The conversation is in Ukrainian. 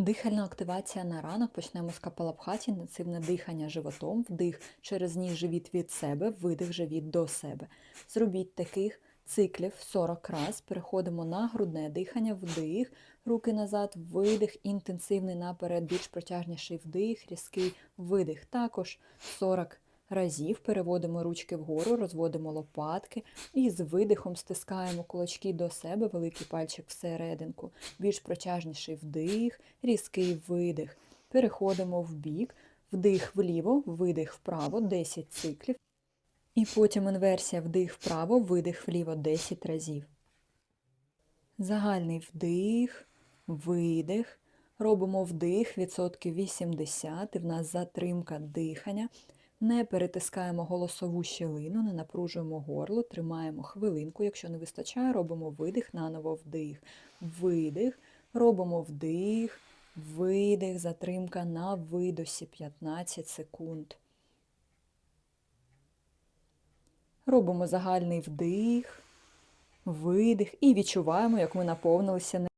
Дихальна активація на ранок. Почнемо з капалабхаті, інтенсивне дихання животом, вдих через ніс живіт від себе, видих живіт до себе. Зробіть таких циклів 40 раз. Переходимо на грудне дихання, вдих, руки назад, видих, інтенсивний наперед, більш протяжніший вдих, різкий видих. Також 40 разів переводимо ручки вгору, розводимо лопатки і з видихом стискаємо кулачки до себе, великий пальчик всерединку, більш протяжніший вдих, різкий видих. Переходимо в бік, вдих вліво, видих вправо, 10 циклів. І потім інверсія вдих вправо, видих вліво 10 разів. Загальний вдих, видих. Робимо вдих відсотків 80, і в нас затримка дихання. Не перетискаємо голосову щілину, не напружуємо горло, тримаємо хвилинку. Якщо не вистачає, робимо видих, наново вдих, видих, робимо вдих, видих, затримка на видосі 15 секунд. Робимо загальний вдих, видих і відчуваємо, як ми наповнилися